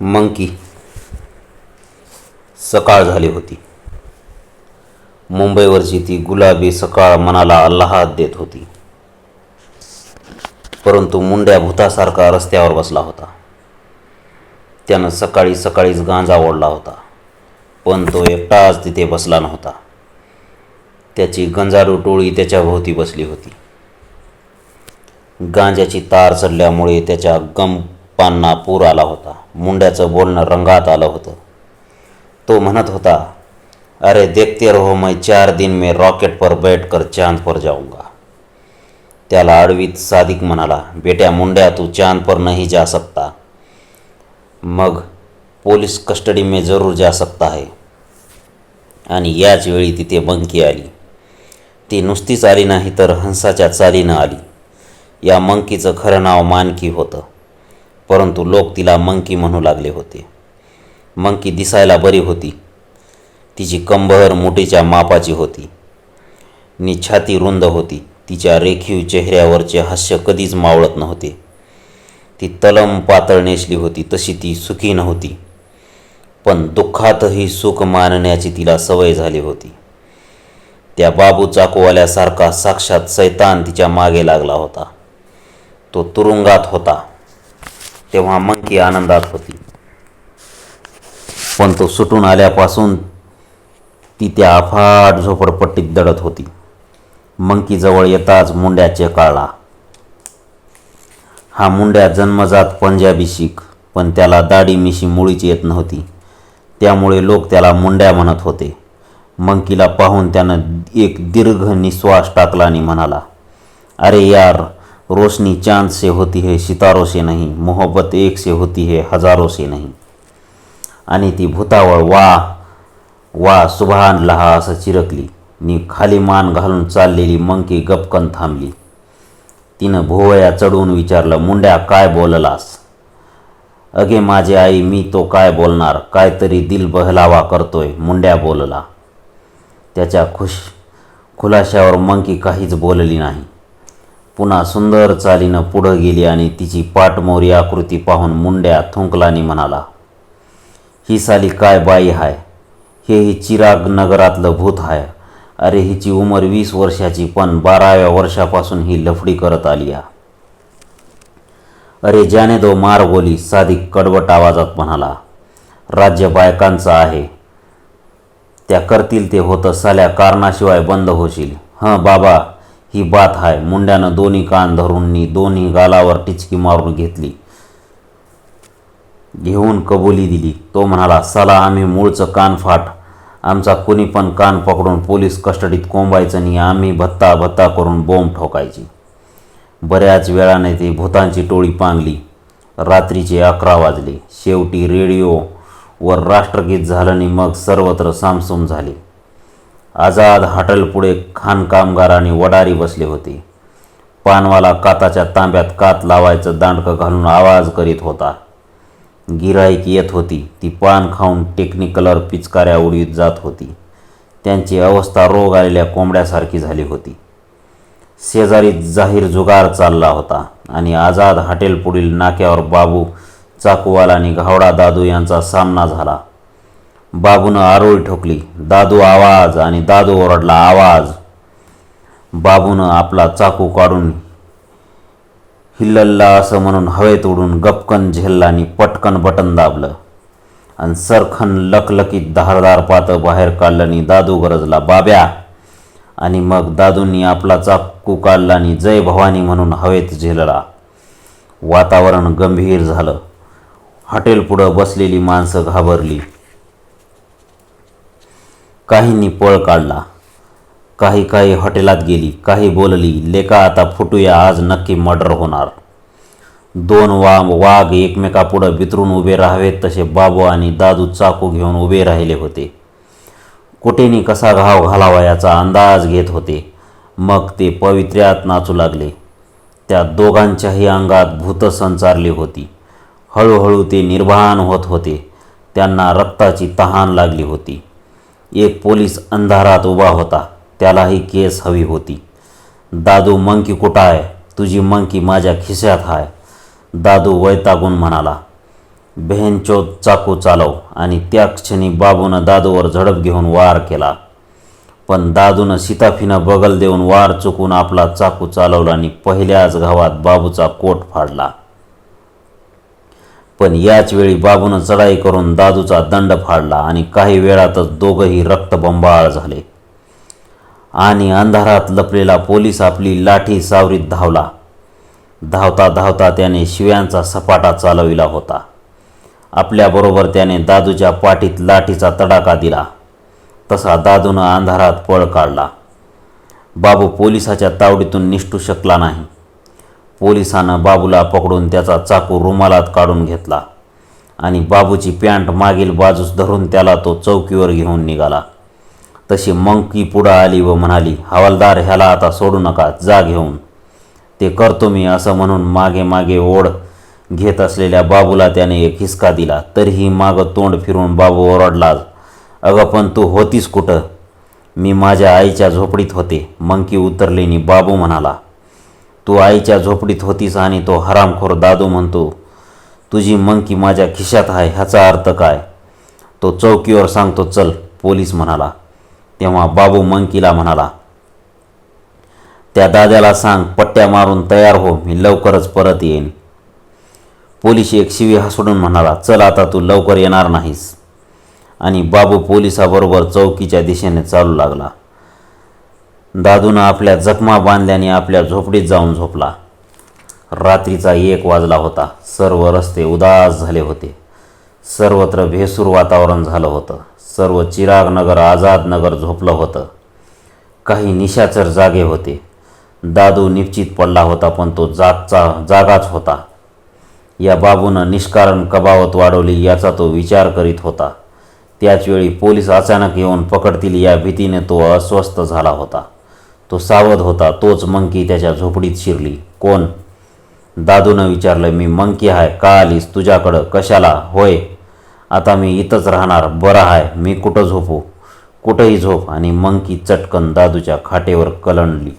Monkey. सकाळ झाली होती. मुंबईवरची ती गुलाबी सकाळ मनाला आल्हाद देत होती. परंतु मुंड्या भूतासारखा रस्त्यावर बसला होता. त्यानं सकाळी सकाळीच गांजा ओढला होता. पण तो एकटाच तिथे बसला नव्हता. त्याची गंजारू टोळी त्याच्या भोवती बसली होती. गांजाची तार चढल्यामुळे त्याच्या गम पांना पूर आला होता. मुंड्याचं बोलणं रंगात आलं होतं. तो म्हणत होता अरे देखते रहो मैं चार दिन में रॉकेट पर बैठकर चांद पर जाऊंगा. त्याला आडवीत सादिक म्हणाला बेट्या मुंड्या तू चांद पर नहीं जा सकता. मग पोलीस कस्टडी में जरूर जा सकता है. आणि याच वेळी तिथे मंकी आली. ती नुसतीच आली नाही तर हंसाच्या चालीनं आली. या मंकीचं खरं नाव मानकी होतं. परंतु लोक तिला मंकी म्हणू लागले होते. मंकी दिसायला बरी होती. तिची कंबहर मुठीच्या मापाची होती. नि छाती रुंद होती. तिच्या रेखीव चेहऱ्यावरचे हास्य कधीच मावळत नव्हते. ती तलम पातळ नेसली होती तशी ती सुखी नव्हती. पण दुःखातही सुख मानण्याची तिला सवय झाली होती. त्या बाबू चाकूवाल्यासारखा साक्षात सैतान तिच्यामागे लागला होता. तो तुरुंगात होता. तेव्हा मंकी आनंदात होती. पण तो सुटून आल्यापासून ती त्या अफाट झोपडपट्टीत दडत होती. मंकीजवळ येताच मुंड्या चेकाळला. हा मुंड्या जन्मजात पंजाबी शीख पण त्याला दाढी मिशी मुळीच येत नव्हती. त्यामुळे लोक त्याला मुंड्या म्हणत होते. मंकीला पाहून त्यानं एक दीर्घ निश्वास टाकला आणि म्हणाला अरे यार रोशनी चांद से होती है सितारों से नहीं मोहब्बत एक से होती है हजारों से नहीं। आणि ती भूतावळ वा वा सुभान लहा असं चिरकली. मी खाली मान घालून चाललेली मंकी गपकन थांबली. तिनं भोवया चढवून विचारलं मुंड्या काय बोललास? अगे माझे आई मी तो काय बोलणार? काहीतरी दिल बहलावा करतोय मुंड्या बोलला. त्याच्या खुश खुलाशावर मंकी काहीच बोलली नाही. पुन्हा सुंदर चालीनं पुढं गेली आणि तिची पाटमोरी आकृती पाहून मुंड्या थुंकलानी म्हणाला ही साली काय बाई हाय? हे ही चिराग नगरातलं भूत हाय. अरे हिची उमर वीस वर्षाची पण बाराव्या वर्षापासून ही लफडी करत आली अरे ज्याने दो मार बोली साधी कडवट आवाजात म्हणाला राज्य बायकांचं आहे. त्या करतील ते होतं साल्या कारणाशिवाय बंद होशील. हं बाबा ही बात हाय. मुंड्यानं दोन्ही कान धरून नी दोन्ही गालावर टिचकी मारून घेतली. घेऊन कबुली दिली. तो म्हणाला साला आम्ही मूळचं कान फाट. आमचा कुणी पण कान पकडून पोलीस कस्टडीत कोंबायचं आणि आम्ही भत्ता भत्ता करून बोंब ठोकायची. बऱ्याच वेळाने ती भूतांची टोळी पांगली. रात्रीचे अकरा वाजले. शेवटी रेडिओवर राष्ट्रगीत झालं आणि मग सर्वत्र सामसूम झाले. आझाद हॉटेलपुढे खाण कामगार आणि वडारी बसले होते. पानवाला काताच्या तांब्यात कात लावायचं दांडकं घालून आवाज करीत होता. गिराईक येत होती. ती पान खाऊन टेक्निकलर पिचकाऱ्या उडीत जात होती. त्यांची अवस्था रोग आलेल्या कोंबड्यासारखी झाली होती. शेजारी जाहीर जुगार चालला होता आणि आझाद हॉटेल पुढील नाक्यावर बाबू चाकूवाला आणि घावडा दादू यांचा सामना झाला. बाबूनं आरोळी ठोकली. दादू आवाज आणि दादू ओरडला आवाज. बाबूनं आपला चाकू काढून हिल्लल्ला असं म्हणून हवेत उडून गपकन झेलला आणि पटकन बटन दाबलं. आणि सरखन लकलकीत धारदार पातं बाहेर काढलं आणि दादू गरजला बाब्या. आणि मग दादूंनी आपला चाकू काढला आणि जय भवानी म्हणून हवेत झेलला. वातावरण गंभीर झालं. हॉटेल पुढं बसलेली माणसं घाबरली. काहींनी पळ काढला. काही काही हॉटेलात गेली काही बोलली लेका आता फुटूया आज नक्की मर्डर होणार. दोन वा वाघ एकमेकापुढं बितरून उभे राहावेत तसे बाबू आणि दादू चाकू घेऊन उभे राहिले होते. कुठेनी कसा घाव घालावा याचा अंदाज घेत होते. मग ते पवित्र्यात नाचू लागले. त्या दोघांच्याही अंगात भूत संचारली होती. हळूहळू ते निर्भान होत होते. त्यांना रक्ताची तहान लागली होती. एक पोलीस अंधारात उभा होता. त्यालाही केस हवी होती. दादू मंकी कुठं आहे? तुझी मंकी माझ्या खिशात आहे. दादू वैतागून म्हणाला बेहनचोद चाकू चालव. आणि त्या क्षणी बाबूनं दादूवर झडप घेऊन वार केला. पण दादूनं सीताफीनं बगल देऊन वार चुकून आपला चाकू चालवला आणि पहिल्याच घावात बाबूचा कोट फाडला. पण याच वेळी बाबूनं चढाई करून दादूचा दंड फाडला आणि काही वेळातच दोघंही रक्तबंबाळ झाले. आणि अंधारात लपलेला पोलीस आपली लाठी सावरीत धावला. धावता धावता त्याने शिव्यांचा सपाटा चालविला होता. आपल्याबरोबर त्याने दादूच्या पाठीत लाठीचा तडाखा दिला. तसा दादूनं अंधारात पळ काढला. बाबू पोलिसाच्या तावडीतून निष्ठू शकला नाही. पोलिसानं बाबूला पकडून त्याचा चाकू रुमालात काढून घेतला आणि बाबूची पॅन्ट मागील बाजूस धरून त्याला तो चौकीवर घेऊन निघाला. तशी मंकी पुढं आली व म्हणाली हवालदार ह्याला आता सोडू नका जा घेऊन. ते करतो मी असं म्हणून मागे मागे ओढ घेत असलेल्या बाबूला त्याने एक हिसका दिला. तरीही मागं तोंड फिरून बाबू ओरडला अगं पण तू होतीस कुठं? मी माझ्या आईच्या झोपडीत होते. मंकी उतरलेनी बाबू म्हणाला तू आईच्या झोपडीत होतीस आणि तो हरामखोर दादू म्हणतो तुझी मंकी माझ्या खिशात आहे ह्याचा अर्थ काय? तो चौकीवर सांगतो चल पोलीस म्हणाला. तेव्हा बाबू मंकीला म्हणाला त्या दाद्याला सांग पट्ट्या मारून तयार हो मी लवकरच परत येईन. पोलीस एक शिवी हसडून म्हणाला चल आता तू लवकर येणार नाहीस. आणि बाबू पोलिसाबरोबर चौकीच्या दिशेने चालू लागला. दादूनं आपल्या जखमा बांधल्याने आपल्या झोपडीत जाऊन झोपला. रात्रीचा एक वाजला होता. सर्व रस्ते उदास झाले होते. सर्वत्र भेसूर वातावरण झालं होतं. सर्व चिराग नगर आझाद नगर झोपलं होतं. काही निशाचर जागे होते. दादू निश्चित पडला होता पण तो जागचा जागाच होता. या बाबूनं निष्कारण कबावत वाढवली याचा तो विचार करीत होता. त्याचवेळी पोलीस अचानक येऊन पकडतील या भीतीने तो अस्वस्थ झाला होता. तो सावध होता तोच मंकी त्याच्या झोपडीत शिरली. कोण? दादूनं विचारलं मी मंकी आहे का आलीस? तुझ्याकडं कशाला? होय. आता मी इथंच राहणार बरं आहे मी कुठं झोपू? कुठंही झोप. आणि मंकी चटकन दादूच्या खाटेवर कलंडली.